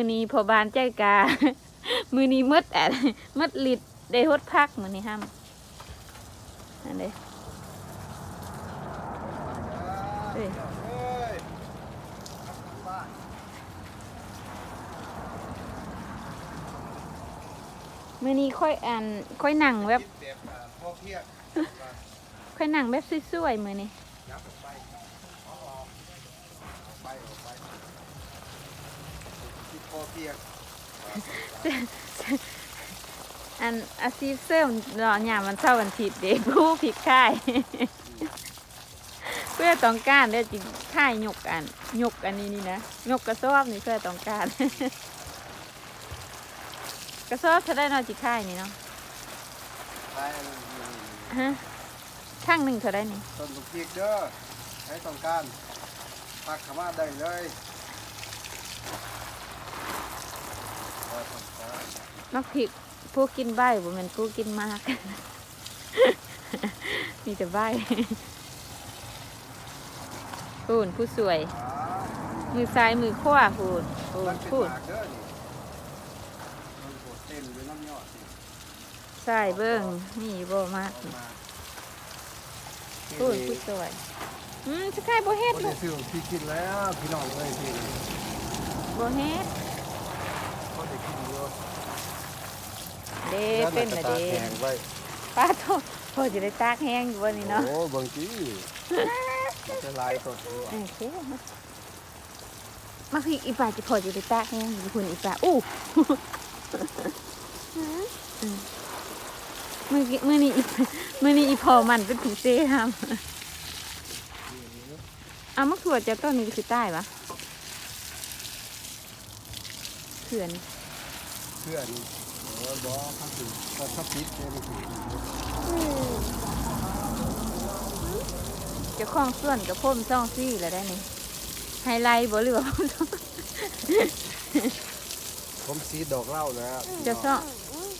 มือนี้พอบานใจกา มือนี้มืดอะมืดลิดได้ฮดพักมือนี้ห้ามอันเด้เอ้ยเอ้ยบ้านมือนี้ค่อยอันค่อยนั่งแบบ ค่อยงค่อยนั่งแบบสวยๆมือนี้ ยับออกไปเอาออกออกไปออกไปคิดพ่อ เพียงอันอาชีพเซลล์เนาะยามมันเช้าวันอาทิตย์เด็กผู้ผิดค่าย เพื่อต้องการเด้อจริงค่ายยกอันยกอันนี้นี่นะยกกระสอบนี่เพื่อต้องการ กระสอบเท่าได้เนาะจิค่ายนี่เนาะใช่อันนี้นี่นี่นี่ฮะข้างหนึ่งเท่าได้นี่ต้นลูกพริกเด้อใช้ต้องการปักเข้ามาได้เลยว่าต้องการ มักผิดผู้กินใบบ่แม่นผู้กินมาก มีแต่ใบพูนผู้สวย มือซ้ายมือขวาพูนพูนพูนหมากเด้อนี่มันโหดเต้นด้วยน้ำยอดนี่ใช่เบิ้งนี่บ่มากพูนผู้สวย อืมสกายโบเฮ็ดโอ้ลูกพี่กินแล้วพี่น้องเอ้ยพี่โบเฮ็ดเขาได้กินเยอะ เด้เป็นละเด้แข็งไว้ป้าโทษพอจะได้ตากแห้งอยู่บ่นี่เนาะโอ้บางทีมันจะลายสดดีกว่าโอเคมาพี่อีป่าจะพอจะได้ตากแห้งอยู่คุณอีป่าอู้อืมมือกี้มือนี้อีมือนี้อีพอมันเป็นผีเซ่ทำเอามะขวดจะต้นนี้คือใต้ปะเขื่อนเพื่อน เออบอกเขาถึงเขาชอบปิดเนี่ยมันถึงเจะคล้าของส่วนกับพ่มซ่องซี่แล้วได้นี่ไฮไลท์บ่หรือว่าพ่มซ่องผมสีดอกเหล้าแล้วจะซ่อง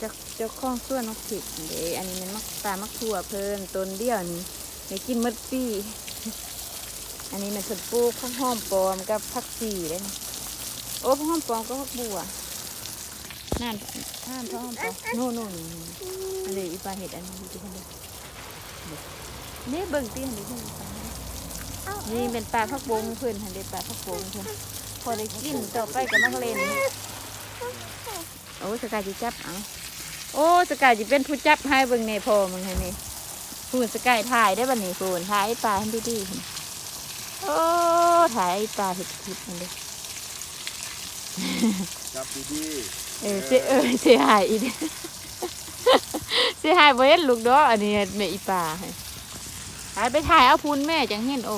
จะจะคล้องส่วนนกผิดเด้อันนี้มันมักตามักถั่วเพิ่นต้นเดียวนี่ให้กินหมดปีอันนี้มันสปลูกผักหอมปลอมกับผักชีได้นี่โอ้ผักหอมปลอมก็ผักบัว นั่นท่านผักหอมปลอมโน่นโน่นนี่อันนี้อีปลาเห็ดอันนี้ดูกันเด้อนี่เบิ่งตีหันดิเพิ่นนี่เป็นปลาผักบงเพิ่นหันเด้ปลาผักบงเพิ่นพอได้กินต่อไปก็มักเล่นโอ้สกายจิจับเอาโอ้สกายจิเป็นผู้จับให้เบิ่งในพอมึงให้นี่พูนสกายถ่ายได้บัดนี้พูนถ่ายปลาให้ดีๆพุ่นโอ้ถ่ายปลาเห็ดทิพย์มันเลย จับดีเออเสียเออเสียหายอีกเสียหายบ่เห็นลูกดอกอันนี้แม่อีปลาให้ถ่ายไปถ่ายเอาพูนแม่จังเห็นโอ้